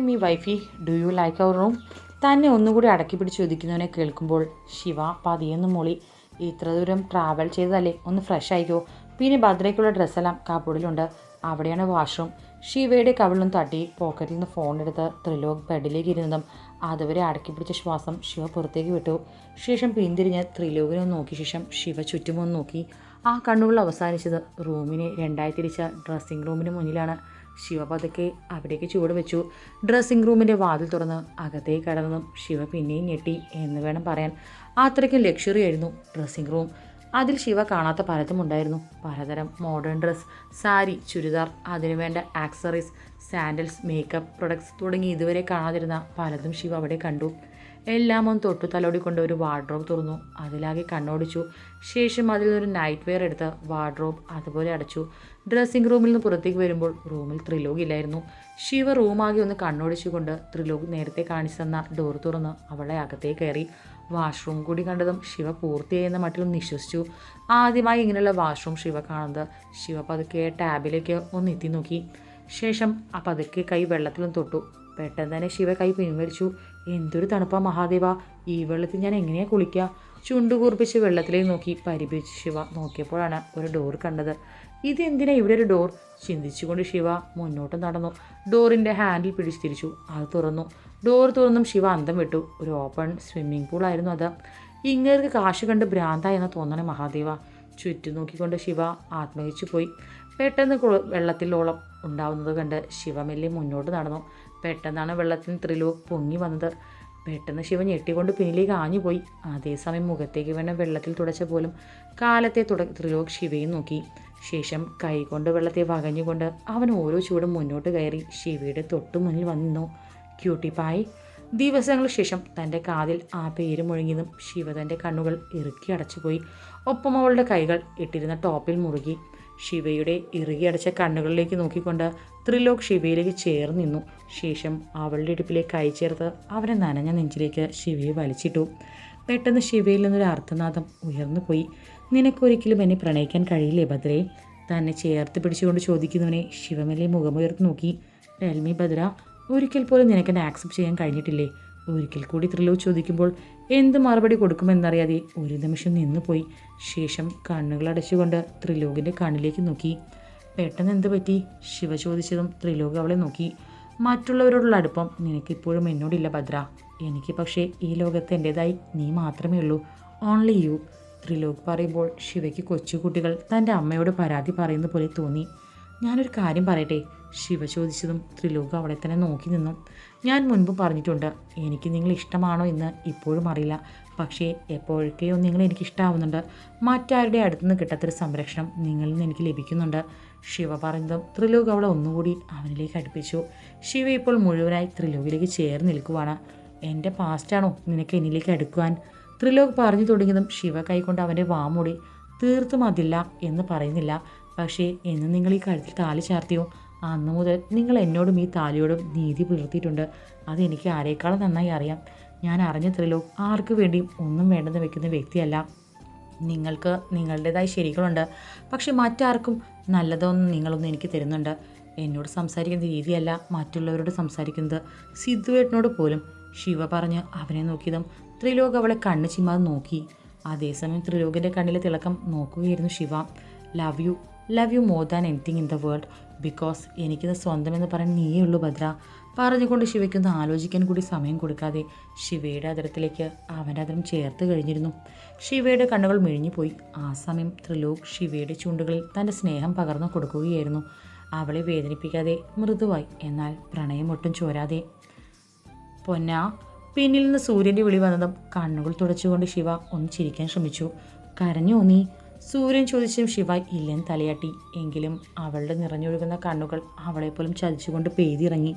Me wifey do you like our room തന്നെ ഒന്നുകൂടി അടക്കി പിടിച്ച് ചോദിക്കുന്നവനെ കേൾക്കുമ്പോൾ ശിവ പതിയെന്ന് മൊളി ഇത്ര ദൂരം ട്രാവൽ ചെയ്തതല്ലേ? ഒന്ന് ഫ്രഷ് ആയിക്കോ. പിന്നെ ഭദ്രയ്ക്കുള്ള ഡ്രസ്സെല്ലാം കാപ്പൂടിലുണ്ട് അവിടെയാണ് വാഷ്റൂം ശിവയുടെ കവിളിലും തട്ടി പോക്കറ്റിൽ നിന്ന് ഫോൺ എടുത്ത് ത്രിലോക് ബെഡിലേക്ക് ഇരുന്നതും അതുവരെ അടക്കി പിടിച്ച ശ്വാസം ശിവ പുറത്തേക്ക് വിട്ടു. ശേഷം പിന്തിരിഞ്ഞ് ത്രിലോകിനെ നോക്കിയ ശേഷം ശിവ ചുറ്റുമൊന്ന് നോക്കി. ആ കണ്ണുകൾ അവസാനിച്ചത് റൂമിനെ രണ്ടായി തിരിച്ച ഡ്രസ്സിംഗ് റൂമിന് മുന്നിലാണ്. ശിവ പതുക്കെ അവിടേക്ക് ചുവട് വെച്ചു. ഡ്രസ്സിംഗ് റൂമിന്റെ വാതിൽ തുറന്ന് അകത്തേക്ക് കടന്നതും ശിവ പിന്നെയും ഞെട്ടി എന്ന് വേണം പറയാൻ. അത്രയ്ക്കും ലക്ഷറി ആയിരുന്നു ഡ്രസ്സിംഗ് റൂം അതിൽ ശിവ കാണാത്ത പലതും ഉണ്ടായിരുന്നു. പലതരം മോഡേൺ ഡ്രസ്സ് സാരി ചുരിദാർ അതിനുവേണ്ട ആക്സറീസ് സാൻഡൽസ് മേക്കപ്പ് പ്രൊഡക്ട്സ് തുടങ്ങി ഇതുവരെ കാണാതിരുന്ന പലതും ശിവ അവിടെ കണ്ടു. എല്ലാം ഒന്ന് തൊട്ടു തലോടി കൊണ്ട് ഒരു വാർഡ്രോബ് തുറന്നു. അതിലാകെ കണ്ണോടിച്ചു. ശേഷം അതിൽ നിന്നൊരു നൈറ്റ് വെയർ എടുത്ത് വാർഡ്രോബ് അതുപോലെ അടച്ചു. ഡ്രസ്സിംഗ് റൂമിൽ നിന്ന് പുറത്തേക്ക് വരുമ്പോൾ റൂമിൽ ത്രിലോഗ് ഇല്ലായിരുന്നു. ശിവ റൂമാകെ ഒന്ന് കണ്ണോടിച്ചുകൊണ്ട് ത്രിലോഗ് നേരത്തെ കാണിച്ചു തന്ന ഡോർ തുറന്ന് അവളെ അകത്തേക്ക് കയറി. വാഷ്റൂം കൂടി കണ്ടതും ശിവ പൂർത്തിയായെന്ന മട്ടിലും നിശ്വസിച്ചു ആദ്യമായി ഇങ്ങനെയുള്ള വാഷ്റൂം ശിവ കാണുന്നത്. ശിവ പതുക്കെ ടാബിലേക്ക് ഒന്ന് എത്തി നോക്കി. ശേഷം ആ പതുക്കെ കൈ വെള്ളത്തിലും തൊട്ടു. പെട്ടെന്ന് തന്നെ ശിവ കൈ പിൻവലിച്ചു. എന്തൊരു തണുപ്പ മഹാദേവ. ഈ വെള്ളത്തിൽ ഞാൻ എങ്ങനെയാ കുളിക്കുക ചുണ്ടു കൂർപ്പിച്ച് വെള്ളത്തിലേക്ക് നോക്കി പരിഭവിച്ച് ശിവ നോക്കിയപ്പോഴാണ് ഒരു ഡോർ കണ്ടത്. ഇതെന്തിനാ ഇവിടെ ഒരു ഡോർ ചിന്തിച്ചുകൊണ്ട് ശിവ മുന്നോട്ട് നടന്നു. ഡോറിന്റെ ഹാൻഡിൽ പിടിച്ച് തിരിച്ചു അത് തുറന്നു. ഡോർ തുറന്നും ശിവ അന്തം വിട്ടു. ഒരു ഓപ്പൺ സ്വിമ്മിംഗ് പൂളായിരുന്നു അത്. ഇങ്ങേർക്ക് കാശ് കണ്ട് ഭ്രാന്തായെന്ന് തോന്നണേ മഹാദേവ. ചുറ്റും നോക്കിക്കൊണ്ട് ശിവ ആത്മഹിച്ചു പോയി. പെട്ടെന്ന് വെള്ളത്തിലോളം ഉണ്ടാവുന്നത് കണ്ട് ശിവമെല്ലി മുന്നോട്ട് നടന്നു. പെട്ടെന്നാണ് വെള്ളത്തിന് ത്രിലോക് പൊങ്ങി വന്നത്. പെട്ടെന്ന് ശിവൻ ഞെട്ടിക്കൊണ്ട് പിന്നിലേക്ക് ആഞ്ഞുപോയി അതേസമയം മുഖത്തേക്ക് വേണം വെള്ളത്തിൽ തുടച്ച പോലും കാലത്തെ തുട ത്രിലോക് ശിവയും നോക്കി. ശേഷം കൈകൊണ്ട് വെള്ളത്തെ വകഞ്ഞുകൊണ്ട് അവൻ ഓരോ ചൂടും മുന്നോട്ട് കയറി ശിവയുടെ തൊട്ടു മുന്നിൽ വന്നു. ക്യൂട്ടിപ്പായി പായ്. ദിവസങ്ങൾക്ക് ശേഷം തന്റെ കാതിൽ ആ പേര് മുഴങ്ങിയതും ശിവ തന്റെ കണ്ണുകൾ ഇറുക്കി അടച്ചുപോയി. ഒപ്പം അവളുടെ കൈകൾ ഇട്ടിരുന്ന ടോപ്പിൽ മുറുകി. ശിവയുടെ ഇറുകിയടച്ച കണ്ണുകളിലേക്ക് നോക്കിക്കൊണ്ട് ത്രിലോക് ശിവയിലേക്ക് ചേർന്ന് നിന്നു. ശേഷം അവളുടെ ഇടുപ്പിലേക്ക് കൈ ചേർത്ത് അവനെ നനഞ്ഞ നെഞ്ചിലേക്ക് ശിവയെ വലിച്ചിട്ടു. പെട്ടെന്ന് ശിവയിൽ നിന്നൊരു അർത്ഥനാദം ഉയർന്നു പോയി. നിനക്കൊരിക്കലും എന്നെ പ്രണയിക്കാൻ കഴിയില്ലേ ഭദ്രേ? തന്നെ ചേർത്ത് പിടിച്ചുകൊണ്ട് ചോദിക്കുന്നവനെ ശിവമല്ലേ മുഖമുയർത്തി നോക്കി. ടെൽമി ഭദ്ര ഒരിക്കൽ പോലും നിനക്കെന്നെ ആക്സെപ്റ്റ് ചെയ്യാൻ കഴിഞ്ഞിട്ടില്ലേ? ഒരിക്കൽ കൂടി ത്രിലോ ചോദിക്കുമ്പോൾ എന്ത് മറുപടി കൊടുക്കുമെന്നറിയാതെ ഒരു നിമിഷം നിന്നുപോയി. ശേഷം കണ്ണുകൾ അടച്ചുകൊണ്ട് ത്രിലോകിന്റെ കണ്ണിലേക്ക് നോക്കി. പെട്ടെന്ന് എന്ത് പറ്റി? ശിവ ചോദിച്ചതും ത്രിലോക് അവളെ നോക്കി. മറ്റുള്ളവരോടുള്ള അടുപ്പം നിനക്കിപ്പോഴും എന്നോടില്ല ഭദ്ര. എനിക്ക് പക്ഷേ ഈ ലോകത്ത് എന്റെതായി നീ മാത്രമേ ഉള്ളൂ. ഓൺലി യു ത്രിലോക് പറയുമ്പോൾ ശിവയ്ക്ക് കൊച്ചുകുട്ടികൾ തന്റെ അമ്മയോട് പരാതി പറയുന്ന പോലെ തോന്നി. ഞാനൊരു കാര്യം പറയട്ടെ? ശിവ ചോദിച്ചതും ത്രിലോകം അവളെ തന്നെ നോക്കി നിന്നു. ഞാൻ മുൻപ് പറഞ്ഞിട്ടുണ്ട് എനിക്ക് നിങ്ങൾ ഇഷ്ടമാണോ എന്ന് ഇപ്പോഴും അറിയില്ല. പക്ഷേ എപ്പോഴൊക്കെയോ നിങ്ങൾ എനിക്ക് ഇഷ്ടമാവുന്നുണ്ട് മറ്റാരുടെ അടുത്തുനിന്ന് കിട്ടാത്തൊരു സംരക്ഷണം നിങ്ങളിൽ നിന്ന് എനിക്ക് ലഭിക്കുന്നുണ്ട്. ശിവ പറഞ്ഞതും ത്രിലോക് അവളെ ഒന്നുകൂടി അവനിലേക്ക് അടുപ്പിച്ചു. ശിവ ഇപ്പോൾ മുഴുവനായി ത്രിലോകിലേക്ക് ചേർന്ന് നിൽക്കുവാണ്. എന്റെ പാസ്റ്റാണോ നിനക്ക് എന്നിലേക്ക് അടുക്കുവാൻ? ത്രിലോക് പറഞ്ഞു തുടങ്ങിയതും ശിവ കൈകൊണ്ട് അവന്റെ വാമൂടി തീർത്തും അതില്ല എന്ന് പറയുന്നില്ല. പക്ഷേ എന്ന് നിങ്ങൾ ഈ കഴുത്തിൽ താലി ചാർത്തിയോ? അന്ന് മുതൽ നിങ്ങൾ എന്നോടും ഈ താലിയോടും നീതി പുലർത്തിയിട്ടുണ്ട്. അതെനിക്ക് ആരേക്കാളും നന്നായി അറിയാം. ഞാൻ അറിഞ്ഞ ത്രിലോക് ആർക്ക് വേണ്ടിയും ഒന്നും വേണ്ടെന്ന് വെക്കുന്ന വ്യക്തിയല്ല. നിങ്ങൾക്ക് നിങ്ങളുടേതായ ശരികളുണ്ട്. പക്ഷെ മറ്റാർക്കും നല്ലതൊന്നും നിങ്ങളൊന്നും എനിക്ക് തരുന്നുണ്ട്. എന്നോട് സംസാരിക്കുന്ന രീതിയല്ല മറ്റുള്ളവരോട് സംസാരിക്കുന്നത്. സിദ്ധുവേട്ടനോട് പോലും ശിവ പറഞ്ഞ് അവനെ നോക്കിയതും ത്രിലോക് അവളെ കണ്ണ് ചിമ്മാതെ നോക്കി. അതേസമയം ത്രിലോകിന്റെ കണ്ണിലെ തിളക്കം നോക്കുകയായിരുന്നു Shiva. Love you love you more than anything in the world because എനിക്കിത് സ്വന്തമെന്ന് പറയാൻ നീയേ ഉള്ളൂ ഭദ്ര. പറഞ്ഞുകൊണ്ട് ശിവയ്ക്കൊന്ന് ആലോചിക്കാൻ കൂടി സമയം കൊടുക്കാതെ ശിവയുടെ അതിരത്തിലേക്ക് അവന്റെ അതിരം ചേർത്ത് കഴിഞ്ഞിരുന്നു. ശിവയുടെ കണ്ണുകൾ മിഴിഞ്ഞുപോയി. ആ സമയം ത്രിലോക് ശിവയുടെ ചൂണ്ടുകളിൽ തന്റെ സ്നേഹം പകർന്നു കൊടുക്കുകയായിരുന്നു. അവളെ വേദനിപ്പിക്കാതെ മൃദുവായി. എന്നാൽ പ്രണയം ഒട്ടും ചോരാതെ. പൊന്ന പിന്നിൽ നിന്ന് സൂര്യന്റെ വിളി വന്നതും കണ്ണുകൾ തുടച്ചുകൊണ്ട് ശിവ ഒന്ന് ചിരിക്കാൻ ശ്രമിച്ചു. കരഞ്ഞു നീ സൂര്യൻ ചോദിച്ചും ശിവ ഇല്ലെന്ന് തലയാട്ടി. എങ്കിലും അവളുടെ നിറഞ്ഞൊഴുകുന്ന കണ്ണുകൾ അവളെപ്പോലും ചതിച്ചുകൊണ്ട് പെയ്തിറങ്ങി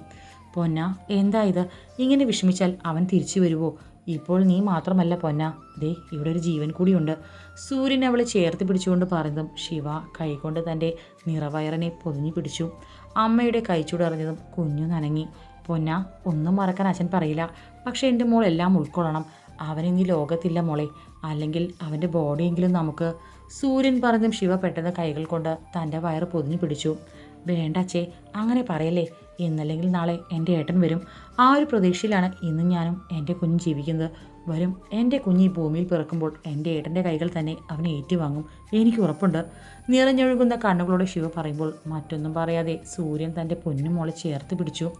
പൊന്ന എന്താ ഇത്? ഇങ്ങനെ വിഷമിച്ചാൽ അവൻ തിരിച്ചു വരുവോ? ഇപ്പോൾ നീ മാത്രമല്ല പൊന്ന. ദേ ഇവിടെ ഒരു ജീവൻ കൂടിയുണ്ട്. സൂര്യൻ അവളെ ചേർത്ത് പിടിച്ചുകൊണ്ട് പറഞ്ഞതും ശിവ കൈകൊണ്ട് തന്റെ നിറവയറിനെ പൊതിഞ്ഞു പിടിച്ചു. അമ്മയുടെ കൈച്ചൂടറിഞ്ഞതും കുഞ്ഞു നനങ്ങി. പൊന്ന ഒന്നും മറക്കാൻ അച്ഛൻ പറയില്ല. പക്ഷേ എന്റെ മോൾ എല്ലാം ഉൾക്കൊള്ളണം. അവനിന്നീ ലോകത്തില്ല മോളെ. അല്ലെങ്കിൽ അവന്റെ ബോഡിയെങ്കിലും നമുക്ക് സൂര്യൻ പറഞ്ഞും ശിവ പെട്ടെന്ന് കൈകൾ കൊണ്ട് തന്റെ വയറ് പൊതിഞ്ഞു പിടിച്ചു. വേണ്ട അച്ഛേ അങ്ങനെ പറയല്ലേ? ഇന്നല്ലെങ്കിൽ നാളെ എന്റെ ഏട്ടൻ വരും. ആ ഒരു പ്രതീക്ഷയിലാണ് ഇന്ന് ഞാനും എന്റെ കുഞ്ഞ് ജീവിക്കുന്നത്. വരും. എന്റെ കുഞ്ഞ് ഈ ഭൂമിയിൽ പിറക്കുമ്പോൾ എന്റെ ഏട്ടന്റെ കൈകൾ തന്നെ അവനെ ഏറ്റുവാങ്ങും. എനിക്ക് ഉറപ്പുണ്ട്. നിറഞ്ഞൊഴുകുന്ന കണ്ണുകളോട് ശിവ പറയുമ്പോൾ മറ്റൊന്നും പറയാതെ സൂര്യൻ തന്റെ പൊന്നുമോളെ ചേർത്ത് പിടിച്ചു.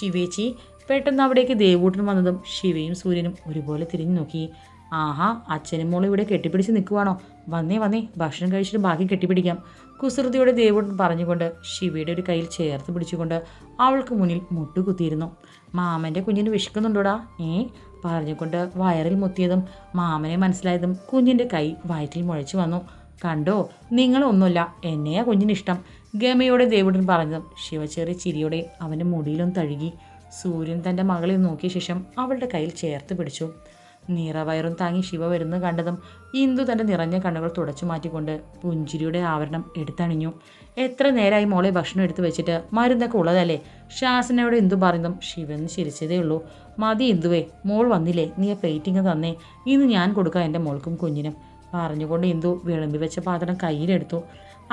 ശിവേച്ചി പെട്ടെന്ന് അവിടേക്ക് ദേവൂട്ടൻ വന്നതും ശിവയും സൂര്യനും ഒരുപോലെ തിരിഞ്ഞു നോക്കി. ആഹാ അച്ഛനും മോളും ഇവിടെ കെട്ടിപ്പിടിച്ച് നിൽക്കുവാണോ? വന്നേ വന്നേ ഭക്ഷണം കഴിച്ചിട്ട് ബാക്കി കെട്ടിപ്പിടിക്കാം. കുസൃതിയോടെ ദേവൂട്ടൻ പറഞ്ഞുകൊണ്ട് ശിവയുടെ ഒരു കയ്യിൽ ചേർത്ത് പിടിച്ചുകൊണ്ട് അവൾക്ക് മുന്നിൽ മുട്ടുകുത്തിയിരുന്നു. മാമന്റെ കുഞ്ഞിന് വിശക്കുന്നുണ്ടോടാ? ഏ? പറഞ്ഞുകൊണ്ട് വയറിൽ മുത്തിയതും മാമനെ മനസ്സിലായതും കുഞ്ഞിന്റെ കൈ വയറ്റിൽ മുഴച്ചു വന്നു. കണ്ടോ നിങ്ങളൊന്നുമില്ല എന്നെയാ കുഞ്ഞിനിഷ്ടം ഗമയോടെ ദേവുടൻ പറഞ്ഞതും ശിവ ചെറിയ ചിരിയോടെ അവന്റെ മുടിയിലും തഴുകി. സൂര്യൻ തന്റെ മകളെ നോക്കിയ ശേഷം അവളുടെ കയ്യിൽ ചേർത്ത് പിടിച്ചു. നിറവയറും താങ്ങി ശിവ വരുന്നത് കണ്ടതും ഇന്ദു തന്റെ നിറഞ്ഞ കണ്ണുകൾ തുടച്ചു മാറ്റിക്കൊണ്ട് പുഞ്ചിരിയുടെ ആവരണം എടുത്തണിഞ്ഞു. എത്ര നേരമായി മോളെ ഭക്ഷണം എടുത്തു വെച്ചിട്ട് മരുന്നൊക്കെ ഉള്ളതല്ലേ? ശാസനയോട് ഇന്ദു പറഞ്ഞതും ശിവന് ചിരിച്ചതേ ഉള്ളൂ. മതി ഇന്ദുവേ മോൾ വന്നില്ലേ? നീ ആ പ്ലേറ്റിങ് തന്നേ. ഇന്ന് ഞാൻ കൊടുക്കാം എന്റെ മോൾക്കും കുഞ്ഞിനും. പറഞ്ഞുകൊണ്ട് ഇന്ദു വിളമ്പി വെച്ച പാത്രം കയ്യിലെടുത്തു.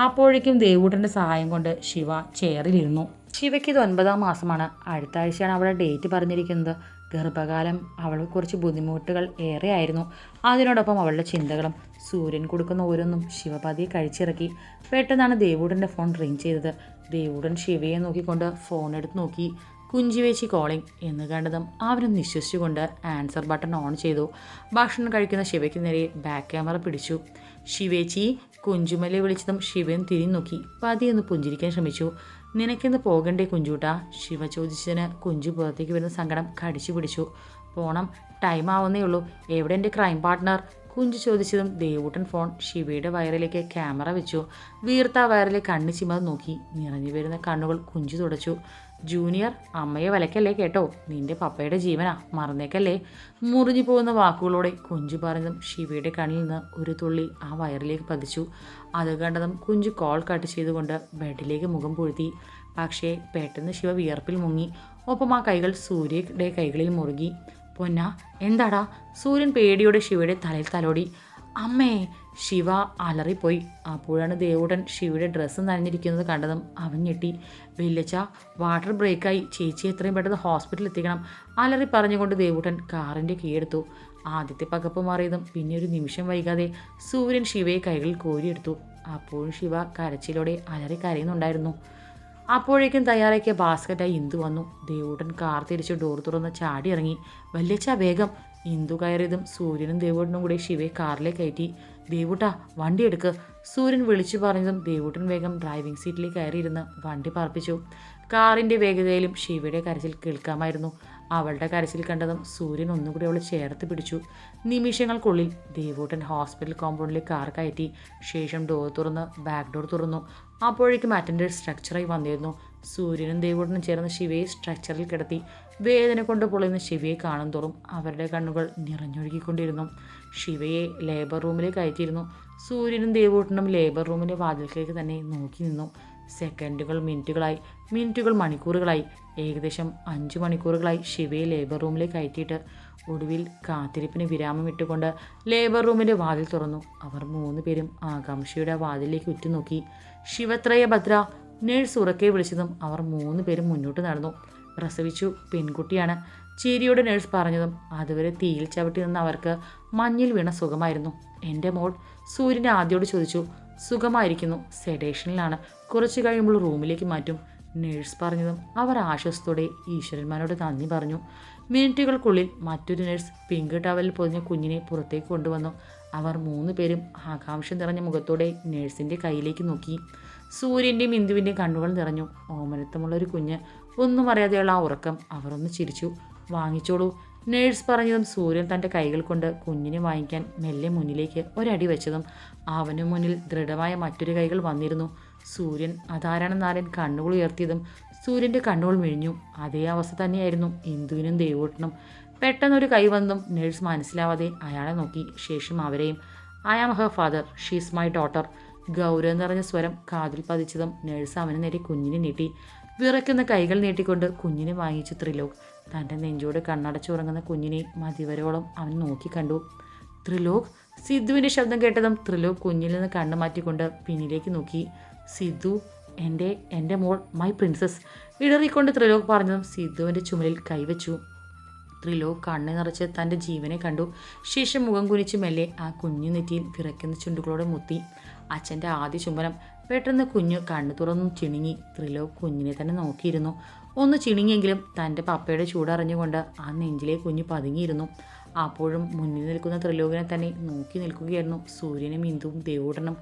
അപ്പോഴേക്കും ദേവൂട്ടന്റെ സഹായം കൊണ്ട് ശിവ ചെയറിലിരുന്നു ശിവയ്ക്ക് ഇത് ഒൻപതാം മാസമാണ്. അടുത്ത ആഴ്ചയാണ് അവിടെ ഡേറ്റ് പറഞ്ഞിരിക്കുന്നത്. ഗർഭകാലം അവൾക്ക് കുറച്ച് ബുദ്ധിമുട്ടുകൾ ഏറെയായിരുന്നു അതിനോടൊപ്പം അവളുടെ ചിന്തകളും സൂര്യൻ കൊടുക്കുന്ന ഓരോന്നും ശിവപതിയെ കഴിച്ചിറക്കി. പെട്ടെന്നാണ് ദേവൂടന്റെ ഫോൺ റിങ് ചെയ്തത്. ദേവൂടൻ ശിവയെ നോക്കിക്കൊണ്ട് ഫോൺ എടുത്ത് നോക്കി. കുഞ്ചിവേച്ചി കോളിംഗ് എന്ന് കണ്ടതും അവനും നിശ്വസിച്ചുകൊണ്ട് ആൻസർ ബട്ടൺ ഓൺ ചെയ്തു. ഭക്ഷണം കഴിക്കുന്ന ശിവയ്ക്ക് നേരെ ബാക്ക് ക്യാമറ പിടിച്ചു. ശിവേച്ചി കുഞ്ചുമലെ വിളിച്ചതും ശിവൻ തിരിഞ്ഞു നോക്കി പതിയൊന്ന് പുഞ്ചിരിക്കാൻ ശ്രമിച്ചു. നിനക്കിന്ന് പോകണ്ടേ കുഞ്ചൂട്ടാ? ശിവ ചോദിച്ചതിന് കുഞ്ചു പുറത്തേക്ക് വരുന്ന സങ്കടം കടിച്ചു പിടിച്ചു. പോണം ടൈം ആവുന്നേ ഉള്ളൂ. എവിടെ എന്റെ ക്രൈം പാർട്ട്ണർ കുഞ്ചു ചോദിച്ചതും ദേവൂട്ടൻ ഫോൺ ശിവയുടെ വയറിലേക്ക് ക്യാമറ വെച്ചു. വീർത്ത വയറിലെ കണ്ണ് ചിമത് നോക്കി. നിറഞ്ഞു വരുന്ന കണ്ണുകൾ കുഞ്ചു തുടച്ചു. ജൂനിയർ അമ്മയെ വലക്കല്ലേ കേട്ടോ? നിന്റെ പപ്പയുടെ ജീവനാ മറന്നേക്കല്ലേ? മുറിഞ്ഞു പോകുന്ന വാക്കുകളോടെ കുഞ്ചു പറഞ്ഞതും ശിവയുടെ കണ്ണിൽ നിന്ന് ഒരു തുള്ളി ആ വയറിലേക്ക് പതിച്ചു. അത് കണ്ടതും കുഞ്ചു കോൾ കട്ട് ചെയ്തുകൊണ്ട് ബെഡിലേക്ക് മുഖം പൊഴുത്തി. പക്ഷേ പെട്ടെന്ന് ശിവ വിയർപ്പിൽ മുങ്ങി. ഒപ്പം ആ കൈകൾ സൂര്യയുടെ കൈകളിൽ മുറുകി. പൊന്ന എന്താടാ? സൂര്യൻ പേടിയോടെ ശിവയുടെ തലയിൽ തലോടി. അമ്മേ ശിവ അലറിപ്പോയി. അപ്പോഴാണ് ദേവുടൻ ശിവയുടെ ഡ്രസ്സ് നനഞ്ഞിരിക്കുന്നത് കണ്ടതും അവൻ ഞെട്ടി. വില്ലച്ച വാട്ടർ ബ്രേക്കായി ചേച്ചി എത്രയും പെട്ടെന്ന് ഹോസ്പിറ്റലിൽ എത്തിക്കണം അലറി പറഞ്ഞുകൊണ്ട് ദേവുടൻ കാറിന്റെ കീഴെടുത്തു ആദ്യത്തെ പകപ്പ് മാറിയതും പിന്നെ ഒരു നിമിഷം വൈകാതെ സൂര്യൻ ശിവയെ കൈകളിൽ കോരിയെടുത്തു. അപ്പോഴും ശിവ കരച്ചിലോടെ അലറി കരയുന്നുണ്ടായിരുന്നു. അപ്പോഴേക്കും തയ്യാറാക്കിയ ബാസ്ക്കറ്റായി ഇന്ദു വന്നു. ദേവൂട്ടൻ കാർ തിരിച്ച് ഡോർ തുറന്ന് ചാടി ഇറങ്ങി വല്യച്ച വേഗം. ഇന്ദു കയറിയതും സൂര്യനും ദേവൂട്ടനും കൂടി ശിവയെ കാറിലേക്ക് കയറ്റി. ദേവൂട്ട വണ്ടി എടുക്ക് സൂര്യൻ വിളിച്ചു പറഞ്ഞതും ദേവൂട്ടൻ വേഗം ഡ്രൈവിംഗ് സീറ്റിലേക്ക് കയറിയിരുന്ന് വണ്ടി പറപ്പിച്ചു കാറിന്റെ വേഗതയിലും ശിവയുടെ കരച്ചിൽ കേൾക്കാമായിരുന്നു. അവളുടെ കരച്ചിൽ കണ്ടതും സൂര്യൻ ഒന്നുകൂടി അവളെ ചേർത്ത് പിടിച്ചു. നിമിഷങ്ങൾക്കുള്ളിൽ ദേവൂട്ടൻ ഹോസ്പിറ്റൽ കോമ്പൗണ്ടിൽ കാർ കയറ്റി. ശേഷം ഡോർ തുറന്ന് ബാക്ക് ഡോർ തുറന്നു. അപ്പോഴേക്കും അറ്റൻഡർ സ്ട്രക്ചറായി വന്നിരുന്നു. സൂര്യനും ദേവൂട്ടനും ചേർന്ന് ശിവയെ സ്ട്രക്ചറിൽ കിടത്തി. വേദന കൊണ്ട് പൊളിയുന്ന ശിവയെ കാണും തോറും അവരുടെ കണ്ണുകൾ നിറഞ്ഞൊഴുകിക്കൊണ്ടിരുന്നു. ശിവയെ ലേബർ റൂമിലേക്ക് കയറ്റിയിരുന്നു സൂര്യനും ദേവൂട്ടനും ലേബർ റൂമിന്റെ വാതിൽക്കേക്ക് തന്നെ നോക്കി നിന്നു. സെക്കൻഡുകൾ മിനിറ്റുകളായി മിനിറ്റുകൾ മണിക്കൂറുകളായി. ഏകദേശം അഞ്ച് മണിക്കൂറുകളായി ശിവയെ ലേബർ റൂമിലേക്ക് കയറ്റിയിട്ട് ഒടുവിൽ കാത്തിരിപ്പിന് വിരാമം ഇട്ടുകൊണ്ട് ലേബർ റൂമിന്റെ വാതിൽ തുറന്നു. അവർ മൂന്ന് പേരും ആകാംക്ഷയുടെ വാതിലേക്ക് ഉറ്റുനോക്കി. ശിവത്രയ ഭദ്ര നേഴ്സ് ഉറക്കെ വിളിച്ചതും അവർ മൂന്ന് പേരും മുന്നോട്ട് നടന്നു. പ്രസവിച്ചു പെൺകുട്ടിയാണ്. ചിരിയോട് നേഴ്സ് പറഞ്ഞതും അതുവരെ തീയിൽ ചവിട്ടി നിന്ന് അവർക്ക് മഞ്ഞിൽ വീണ സുഖമായിരുന്നു. എന്റെ മോൾ സൂര്യൻ ആദ്യോട് ചോദിച്ചു സുഖമായിരിക്കുന്നു? സെഡേഷനിലാണ് കുറച്ച് കഴിയുമ്പോൾ റൂമിലേക്ക് മാറ്റും. നേഴ്സ് പറഞ്ഞതും അവർ ആശ്വാസത്തോടെ ഈശ്വരന്മാരോട് നന്ദി പറഞ്ഞു. മിനിറ്റുകൾക്കുള്ളിൽ മറ്റൊരു നേഴ്സ് പിങ്ക് ടവലിൽ പൊതിഞ്ഞ കുഞ്ഞിനെ പുറത്തേക്ക് കൊണ്ടുവന്നു. അവർ മൂന്ന് പേരും ആകാംക്ഷ നിറഞ്ഞ മുഖത്തോടെ നേഴ്സിന്റെ കയ്യിലേക്ക് നോക്കി. സൂര്യന്റെയും ഇന്ദുവിന്റെയും കണ്ണുകൾ നിറഞ്ഞു. ഓമനത്തമുള്ള ഒരു കുഞ്ഞ് ഒന്നും അറിയാതെയുള്ള ആ ഉറക്കം അവർ ഒന്ന് ചിരിച്ചു. വാങ്ങിച്ചോളൂ നേഴ്സ് പറഞ്ഞതും സൂര്യൻ തന്റെ കൈകൾ കൊണ്ട് കുഞ്ഞിനെ വാങ്ങിക്കാൻ മെല്ലെ മുന്നിലേക്ക് ഒരടി വെച്ചതും അവനു മുന്നിൽ ദൃഢമായ മറ്റൊരു കൈകൾ വന്നിരുന്നു. സൂര്യൻ അതാരാണെന്നറിയാൻ കണ്ണുകൾ ഉയർത്തിയതും സൂര്യന്റെ കണ്ണുകൾ മിഴിഞ്ഞു. അതേ അവസ്ഥ തന്നെയായിരുന്നു ഇന്ദുവിനും ദേവൂട്ടനും. പെട്ടെന്നൊരു കൈ വന്നതും നേഴ്സ് മനസ്സിലാവാതെ അയാളെ നോക്കി. ശേഷം അവരെയും I am her father she's my daughter ഗൗരവം നിറഞ്ഞ സ്വരം കാതിൽ പതിച്ചതും നേഴ്സ് അവന് നേരെ കുഞ്ഞിനെ നീട്ടി. വിറയ്ക്കുന്ന കൈകൾ നീട്ടിക്കൊണ്ട് കുഞ്ഞിനെ വാങ്ങിച്ചു ത്രിലോക്. തന്റെ നെഞ്ചോട് കണ്ണടച്ചുറങ്ങുന്ന കുഞ്ഞിനെ മതിവരോളം അവൻ നോക്കിക്കണ്ടു ത്രിലോക് സിദ്ധുവിന്റെ ശബ്ദം കേട്ടതും ത്രിലോക് കുഞ്ഞിൽ നിന്ന് കണ്ണു മാറ്റിക്കൊണ്ട് പിന്നിലേക്ക് നോക്കി. സിദ്ധു എന്റെ എന്റെ മോൾ മൈ പ്രിൻസസ് ഇടറിക്കൊണ്ട് ത്രിലോക് പറഞ്ഞതും സിദ്ധുവിന്റെ ചുമലിൽ കൈവച്ചു. ത്രിലോക് കണ്ണു നിറച്ച് തന്റെ ജീവനെ കണ്ടു. ശേഷം മുഖം കുനിച്ച് മെല്ലെ ആ കുഞ്ഞു നെറ്റിയിൽ വിറയ്ക്കുന്ന ചുണ്ടുകളോടെ മുത്തി. അച്ഛന്റെ ആദ്യ ചുംബനം പെട്ടെന്ന് കുഞ്ഞു കണ്ണു തുറന്നു ചിണുങ്ങി. ത്രിലോക് കുഞ്ഞിനെ തന്നെ നോക്കിയിരുന്നു. ഒന്ന് ചിണുങ്ങിയെങ്കിലും തന്റെ പപ്പയുടെ ചൂടറിഞ്ഞുകൊണ്ട് ആ നെഞ്ചിലെ കുഞ്ഞു പതുങ്ങിയിരുന്നു. അപ്പോഴും മുന്നിൽ നിൽക്കുന്ന ത്രിലോകിനെ തന്നെ നോക്കി നിൽക്കുകയായിരുന്നു സൂര്യനും ഇന്ദുവും ദേവൂടനും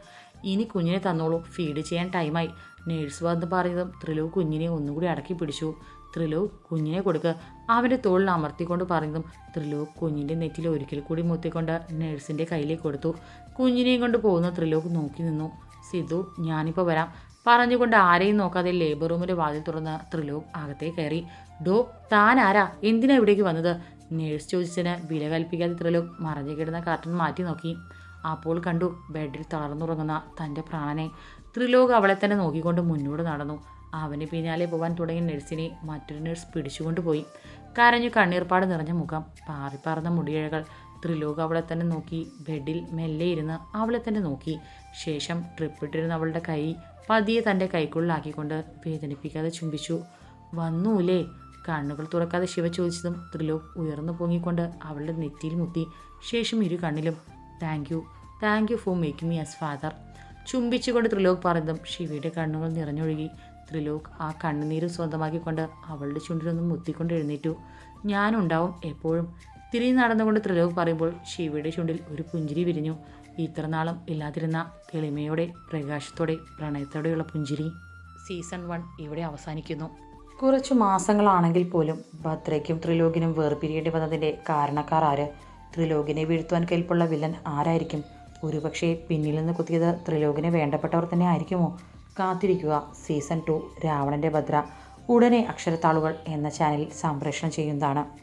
ഇനി കുഞ്ഞിനെ തന്നോളൂ. ഫീഡ് ചെയ്യാൻ ടൈമായി നേഴ്സ് വന്ന് പറഞ്ഞതും ത്രിലോക് കുഞ്ഞിനെ ഒന്നുകൂടി അടക്കി പിടിച്ചു. ത്രിലോക് കുഞ്ഞിനെ കൊടുക്കുക അവന്റെ തോളിൽ അമർത്തിക്കൊണ്ട് പറഞ്ഞതും ത്രിലോക് കുഞ്ഞിന്റെ നെറ്റിൽ ഒരിക്കൽ കൂടി മുത്തിക്കൊണ്ട് നേഴ്സിന്റെ കയ്യിലേക്ക് കൊടുത്തു. കുഞ്ഞിനെയും കൊണ്ട് പോകുന്ന ത്രിലോക് നോക്കി നിന്നു. സിദ്ധു ഞാനിപ്പോൾ വരാം. പറഞ്ഞുകൊണ്ട് ആരെയും നോക്കാതെ ലേബർ റൂമിന്റെ വാതിൽ തുറന്ന ത്രിലോക് അകത്തേ കയറി. ഡോ താൻ ആരാ? എന്തിനാ ഇവിടേക്ക് വന്നത്? നേഴ്സ് ചോദിച്ചതിന് വില കൽപ്പിക്കാതെ ത്രിലോക് മറഞ്ഞു കിടന്ന കാർട്ടൺ മാറ്റി നോക്കി. അപ്പോൾ കണ്ടു ബെഡിൽ തളർന്നുറങ്ങുന്ന തന്റെ പ്രാണനെ. ത്രിലോക് അവളെ തന്നെ നോക്കിക്കൊണ്ട് മുന്നോട്ട് നടന്നു. അവന് പിന്നാലെ പോകാൻ തുടങ്ങിയ നഴ്സിനെ മറ്റൊരു നഴ്സ് പിടിച്ചുകൊണ്ട് പോയി. കരഞ്ഞു കണ്ണീർപ്പാട് നിറഞ്ഞ മുഖം പാറിപ്പറന്ന മുടിയിഴകൾ. ത്രിലോക് അവളെ തന്നെ നോക്കി ബെഡിൽ മെല്ലെ ഇരുന്ന് അവളെ തന്നെ നോക്കി. ശേഷം ട്രിപ്പിട്ടിരുന്ന അവളുടെ കൈ പതിയെ തന്റെ കൈക്കുള്ളിലാക്കിക്കൊണ്ട് വേദനിപ്പിക്കാതെ ചുംബിച്ചു. വന്നൂലേ കണ്ണുകൾ തുറക്കാതെ ശിവ ചോദിച്ചതും ത്രിലോക് ഉയർന്നു പൊങ്ങിക്കൊണ്ട് അവളുടെ നെറ്റിയിൽ മുത്തി ശേഷം ഇരു കണ്ണിലും thank you thank you for making me as father ചുംബിച്ചുകൊണ്ട് Trilok പറഞ്ഞതും ശിവയുടെ കണ്ണുകൾ നിറഞ്ഞൊഴുകി. ത്രിലോക് ആ കണ്ണുനീര് സ്വന്തമാക്കിക്കൊണ്ട് അവളുടെ ചുണ്ടിലൊന്നും മുത്തിക്കൊണ്ട് എഴുന്നേറ്റു. ഞാനുണ്ടാവും എപ്പോഴും. തിരിഞ്ഞു നടന്നുകൊണ്ട് ത്രിലോക് പറയുമ്പോൾ ശിവയുടെ ചുണ്ടിൽ ഒരു പുഞ്ചിരി വിരിഞ്ഞു. ഇത്രനാളും ഇല്ലാതിരുന്ന തെളിമയോടെ പ്രകാശത്തോടെ പ്രണയത്തോടെയുള്ള പുഞ്ചിരി സീസൺ വൺ ഇവിടെ അവസാനിക്കുന്നു. കുറച്ചു മാസങ്ങളാണെങ്കിൽ പോലും ഭദ്രയ്ക്കും ത്രിലോകിനും വേർപിരിയേണ്ടി വന്നതിന്റെ കാരണക്കാർ ആര്? ത്രിലോകിനെ വീഴ്ത്തുവാൻ കെൽപ്പുള്ള വില്ലൻ ആരായിരിക്കും? ഒരുപക്ഷെ പിന്നിൽ നിന്ന് കുത്തിയത് ത്രിലോകിനെ വേണ്ടപ്പെട്ടവർ തന്നെ ആയിരിക്കുമോ? കാത്തിരിക്കുക. സീസൺ ടു രാവണന്റെ ഭദ്ര. ഉടനെ അക്ഷരത്താളുകൾ എന്ന ചാനലിൽ സംപ്രേഷണം ചെയ്യുന്നതാണ്.